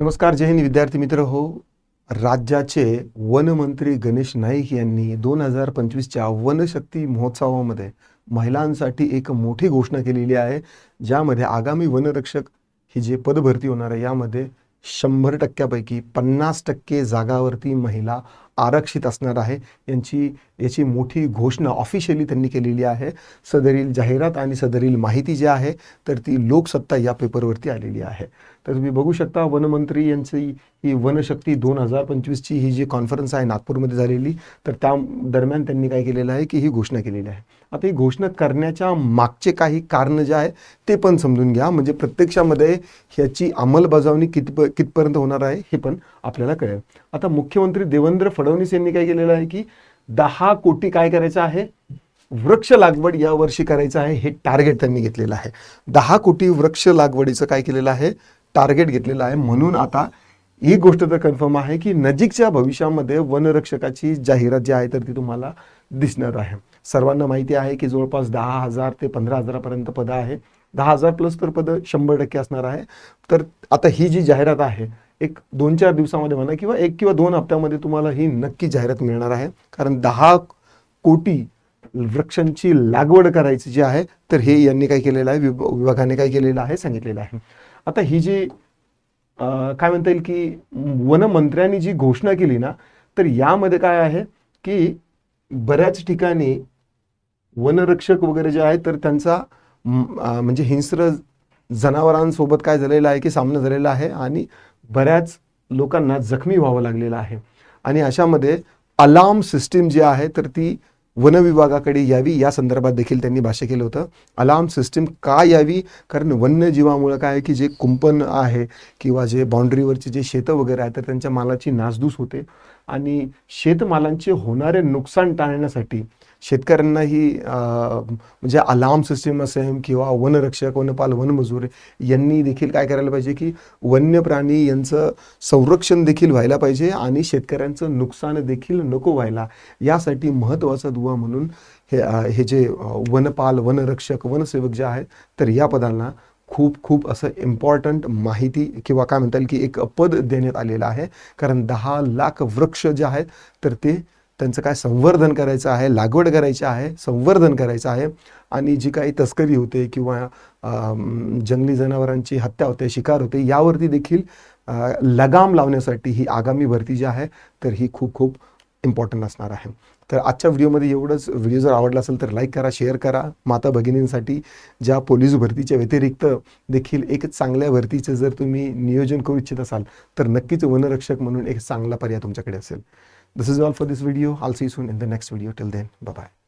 नमस्कार जय हिंद विद्यार्थी मित्र. हो राज्याचे वनमंत्री गणेश नाईक यांनी दोन हजार पंचवीसच्या वनशक्ती महोत्सवामध्ये महिलांसाठी एक मोठी घोषणा केलेली आहे ज्यामध्ये आगामी वनरक्षक ही जे पदभरती होणार आहे यामध्ये शंभर टक्क्यापैकी पन्नास टक्के जागावरती महिला आरक्षित असणार आहे. यांची याची मोठी घोषणा ऑफिशियली त्यांनी केलेली आहे. सदरील जाहिरात आणि सदरील माहिती जी आहे तर ती लोकसत्ता या पेपरवरती आलेली आहे. तर तुम्ही बघू शकता वनमंत्री यांची ही वनशक्ती दोन हजार पंचवीसची ही जी कॉन्फरन्स आहे नागपूरमध्ये झालेली तर त्या दरम्यान त्यांनी काय केलेलं आहे की ही घोषणा केलेली आहे. आता ही घोषणा करण्याच्या मागचे काही कारण जे आहे ते पण समजून घ्या. म्हणजे प्रत्यक्षामध्ये ह्याची अंमलबजावणी कित कितपर्यंत होणार आहे हे पण आपल्याला कळेल. आता मुख्यमंत्री देवेंद्र फडणवीस यांनी काय केलेलं आहे की दहा कोटी काय करायचं आहे? वृक्ष लागवड या वर्षी करायचं आहे हे टार्गेट त्यांनी घेतलेलं आहे. दहा कोटी वृक्ष लागवडीचं काय केलेलं आहे? टार्गेट घेतलेलं आहे. म्हणून आता ही गोष्ट तर कन्फर्म आहे की नजीकच्या भविष्यामध्ये वनरक्षकाची जाहिरात जी आहे तर ती तुम्हाला दिसणार आहे. सर्वांना माहिती आहे की जवळपास दहा हजार ते पंधरा हजारापर्यंत पदं आहे. दहा हजार प्लस तर पदं शंभर टक्के असणार आहे. तर आता ही जी जाहिरात आहे एक दोन चार दिवसामध्ये म्हणा किंवा एक किंवा दोन हप्त्यामध्ये तुम्हाला ही नक्की जाहिरात मिळणार आहे. कारण दहा कोटी वृक्षांची लागवड करायची जी आहे तर हे यांनी काय केलेलं आहे विभ- विभागाने काय केलेलं आहे सांगितलेलं आहे. आता ही जी काय म्हणता येईल की वनमंत्र्यांनी जी घोषणा केली ना तर यामध्ये काय आहे की बऱ्याच ठिकाणी वनरक्षक वगैरे जे आहे तर त्यांचा म्हणजे हिंस्र जनावरांसोबत काय झालेलं आहे की सामना झालेला आहे आणि बऱ्याच लोकांना जखमी व्हावं लागलेलं आहे. आणि अशामध्ये अलार्म सिस्टीम जी आहे तर ती वनविभागाकडे यावी या संदर्भात देखील त्यांनी भाष्य केलं होतं. अलार्म सिस्टीम का यावी? कारण वन्यजीवामुळं काय आहे की जे कुंपण आहे किंवा जे बाउंड्रीवरचे जे शेतं वगैरे आहे तर त्यांच्या मालाची नासधूस होते. आणि शेतमालांचे होणारे नुकसान टाळण्यासाठी शेतकऱ्यांना ही म्हणजे अलार्म सिस्टीम असेल किंवा वनरक्षक वनपाल वनमजूर यांनी देखील काय करायला पाहिजे की वन्य प्राणी यांचं संरक्षण देखील व्हायला पाहिजे आणि शेतकऱ्यांचं नुकसान देखील नको व्हायला यासाठी महत्त्वाचा दुवा म्हणून हे हे जे वनपाल वनरक्षक वनसेवक जे आहेत तर या पदांना खूप खूप असं इम्पॉर्टंट माहिती किंवा काय म्हणता येईल की एक पद देण्यात आलेलं आहे. कारण दहा लाख वृक्ष जे आहेत तर ते त्यांचं काय संवर्धन करायचं आहे लागवड करायची आहे संवर्धन करायचं आहे. आणि जी काही तस्करी होते किंवा जंगली जनावरांची हत्या होते शिकार होते यावरती देखील लगाम लावण्यासाठी ही आगामी भरती जी आहे तर ही खूप खूप इम्पॉर्टंट असणार आहे. तर आजच्या व्हिडिओमध्ये एवढंच. व्हिडिओ जर आवडला असेल तर लाईक करा शेअर करा. माता भगिनींसाठी ज्या पोलीस भरतीच्या व्यतिरिक्त देखील एक चांगल्या भरतीचं जर तुम्ही नियोजन करू इच्छित असाल तर नक्कीच वनरक्षक म्हणून एक चांगला पर्याय तुमच्याकडे असेल. This is all for this video. I'll see you soon in the next video. Till then, bye-bye.